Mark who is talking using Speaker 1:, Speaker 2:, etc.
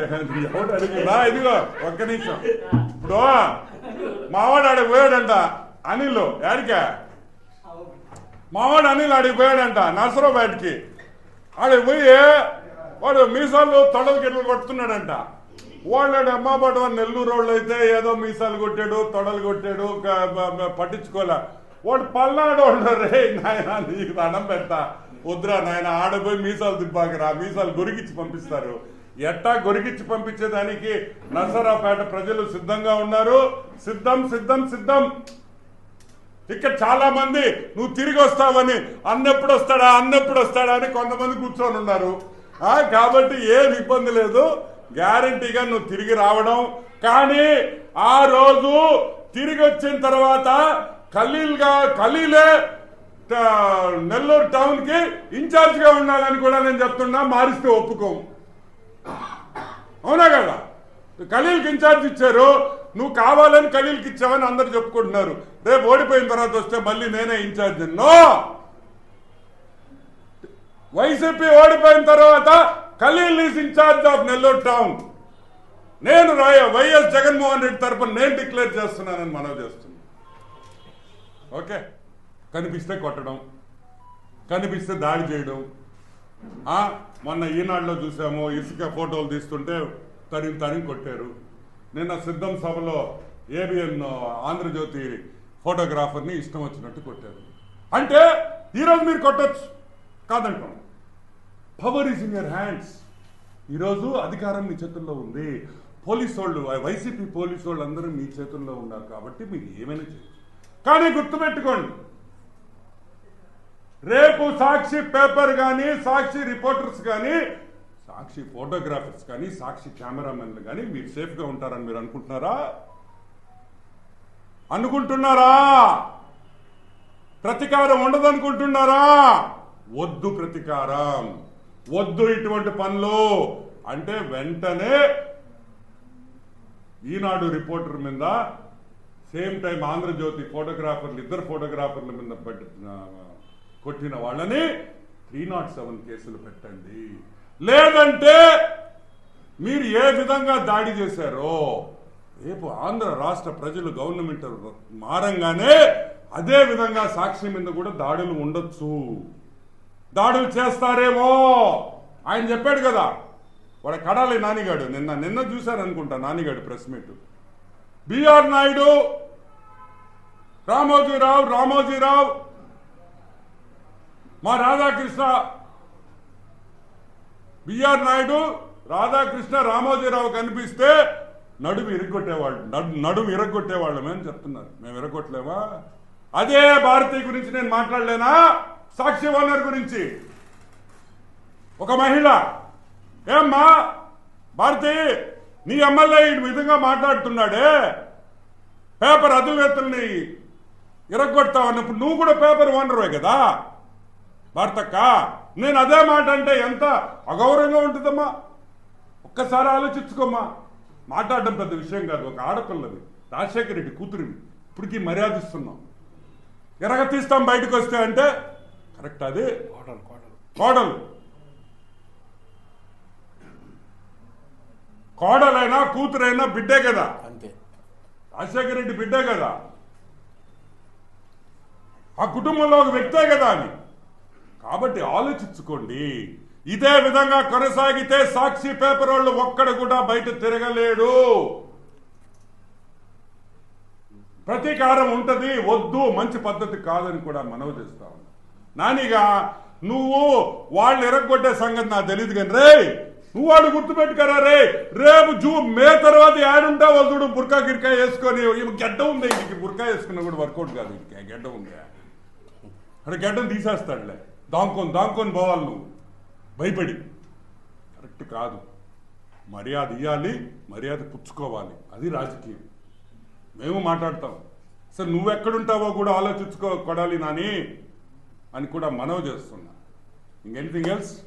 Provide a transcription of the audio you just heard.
Speaker 1: ఎవడు ఇదిగో ఒక్క నిమిషం. ఇప్పుడు మావాడు ఆడికి పోయాడంట అనిల్ యాడికా? మావాడు అనిల్ ఆడికి పోయాడంట నర్సరావుపేటకి. ఆడికి పోయి వాడు మీసాలు తొడలు గిట్ల కొడుతున్నాడంట వాళ్ళాడు అమ్మాబాటు నెల్లూరు వాళ్ళు అయితే ఏదో మీసాలు కొట్టాడు తొడలు కొట్టాడు పట్టించుకోలే. వాడు పల్నాడు వాళ్ళు రే నాయన నీకు దండం పెడతా. వద్దురా నాయన ఆడపోయి మీసాలు దిబ్బాకరా మీసాలు గురికిచ్చి పంపిస్తారు. ఎట్టా గొరిగిచ్చి పంపించేదానికి నర్సరాపేట ప్రజలు సిద్ధంగా ఉన్నారు. సిద్ధం సిద్ధం సిద్ధం. ఇక్కడ చాలా మంది నువ్వు తిరిగి వస్తావని అన్నెప్పుడు వస్తాడా అన్నెప్పుడు వస్తాడా అని కొంతమంది కూర్చొని ఉన్నారు. కాబట్టి ఏం ఇబ్బంది లేదు. గ్యారంటీగా నువ్వు తిరిగి రావడం. కానీ ఆ రోజు తిరిగి వచ్చిన తర్వాత ఖలీల్గా ఖలీలే నెల్లూరు టౌన్కి ఇన్ఛార్జ్గా ఉండాలని కూడా నేను చెప్తున్నా మారిస్తే ఒప్పుకోము అవునా కదా? ఖలీల్కి ఇన్ఛార్జ్ ఇచ్చారు నువ్వు కావాలని ఖలీల్కి ఇచ్చావని అందరు చెప్పుకుంటున్నారు. రేపు ఓడిపోయిన తర్వాత వస్తే మళ్ళీ నేనే ఇన్ఛార్జ్. నో! వైసీపీ ఓడిపోయిన తర్వాత Khalil is incharge of Nellore town. నేను రాయ వైఎస్ జగన్మోహన్ రెడ్డి తరఫున నేను డిక్లేర్ చేస్తున్నానని మనవి చేస్తున్నాను. ఓకే? కనిపిస్తే కొట్టడం కనిపిస్తే దాడి చేయడం మొన్న ఈనాడులో చూసాము ఇసుక ఫోటోలు తీస్తుంటే తరిం తరిం కొట్టారు. నిన్న సిద్ధం సభలో ఏబిఎన్ ఆంధ్రజ్యోతి ఫోటోగ్రాఫర్ని ఇష్టం వచ్చినట్టు కొట్టారు. అంటే ఈరోజు మీరు కొట్టచ్చు. కాదంటాం power is in your hands ఈరోజు అధికారం మీ చేతుల్లో ఉంది. పోలీసు వాళ్ళు వైసీపీ పోలీసు వాళ్ళు అందరూ మీ చేతుల్లో ఉన్నారు కాబట్టి మీరు ఏమైనా చేయొచ్చు. కానీ గుర్తుపెట్టుకోండి రేపు సాక్షి పేపర్ కానీ సాక్షి రిపోర్టర్స్ కానీ సాక్షి ఫోటోగ్రాఫర్స్ కానీ సాక్షి కెమెరామెన్లు కానీ మీరు సేఫ్గా ఉంటారని మీరు అనుకుంటున్నారా? అనుకుంటున్నారా? ప్రతీకారం ఉండదనుకుంటున్నారా? వద్దు ప్రతీకారం. వద్దు ఇటువంటి పనులు. అంటే వెంటనే ఈనాడు రిపోర్టర్ మీద సేమ్ టైం ఆంధ్రజ్యోతి ఫోటోగ్రాఫర్లు ఇద్దరు ఫోటోగ్రాఫర్ల మీద పెట్టిన కొట్టిన వాళ్ళని త్రీ నాట్ సెవెన్ కేసులు పెట్టండి. లేదంటే మీరు ఏ విధంగా దాడి చేశారో రేపు ఆంధ్ర రాష్ట్ర ప్రజలు గవర్నమెంట్ మారంగానే అదే విధంగా సాక్షి మీద కూడా దాడులు ఉండొచ్చు. దాడులు చేస్తారేమో? ఆయన చెప్పాడు కదా వాడు కడాలి నానిగాడు నిన్న నిన్న చూశాను అనుకుంటా నానిగాడు press meet. BR Naidu Ramojirao Ramojirao మా రాధాకృష్ణ బిఆర్ నాయుడు రాధాకృష్ణ రామోజీరావు కనిపిస్తే నడుము ఇరగొట్టేవాళ్ళు నడు నడుము ఇరగొట్టేవాళ్ళమే అని చెప్తున్నారు. మేము ఇరగొట్టలేమా? అదే భారతి గురించి నేను మాట్లాడలేనా? సాక్షి ఓనర్ గురించి. ఒక మహిళ ఏమ్మా? భారతి నీ ఎమ్మెల్యే ఈ విధంగా మాట్లాడుతున్నాడే. పేపర్ అధివేత్తల్ని ఇరగొడతావు అన్నప్పుడు నువ్వు కూడా పేపర్ ఓనర్వే కదా? భారతక్క నేను అదే మాట అంటే ఎంత అగౌరవంగా ఉంటుందమ్మా? ఒక్కసారి ఆలోచించుకోమ్మా. మాట్లాడడం పెద్ద విషయం కాదు ఒక ఆడపిల్లది రాజశేఖర రెడ్డి కూతురివి. ఇప్పటికీ మర్యాదిస్తున్నాం ఎరగ తీస్తాం బయటకు వస్తే అంటే కరెక్ట్ అదే.
Speaker 2: కోటలు
Speaker 1: కోడలు. కోడలైనా కూతురైనా బిడ్డే కదా.
Speaker 2: అంతే.
Speaker 1: రాజశేఖర రెడ్డి బిడ్డే కదా. ఆ కుటుంబంలో ఒక వ్యక్తే కదా అని. కాబట్టి ఆలోచించుకోండి. ఇదే విధంగా కొనసాగితే సాక్షి పేపర్ వాళ్ళు ఒక్కడ కూడా బయట తిరగలేడు. ప్రతీకారం ఉంటది వద్దు మంచి పద్ధతి కాదని కూడా మనవి చేస్తా ఉన్నా. నానిగా నువ్వు వాళ్ళు ఎరగొట్టే సంగతి నాకు తెలియదు కానీ రే నువ్వు వాడు గుర్తుపెట్టుకరా రే రేపు జూ మే తర్వాత ఏడుంటా వాళ్ళు చూడు బుర్కా గిరికా వేసుకొని ఈమె గడ్డ ఉంది ఇంటికి బుర్కా వేసుకున్నా కూడా వర్కౌట్ కాదు ఇంటికి గడ్డ ఉంది. అక్కడ గడ్డం తీసేస్తాడులే. దాంకొని దాంకొని పోవాలి నువ్వు. భయపడి. కరెక్ట్ కాదు. మర్యాద ఇవ్వాలి మర్యాద పుచ్చుకోవాలి. అది రాజకీయం. మేము మాట్లాడతాం. సార్ నువ్వెక్కడుంటావో కూడా ఆలోచించుకో కొడాలి నాని అని కూడా మనవి చేస్తున్నా. ఇంకెనిథింగ్ ఎల్స్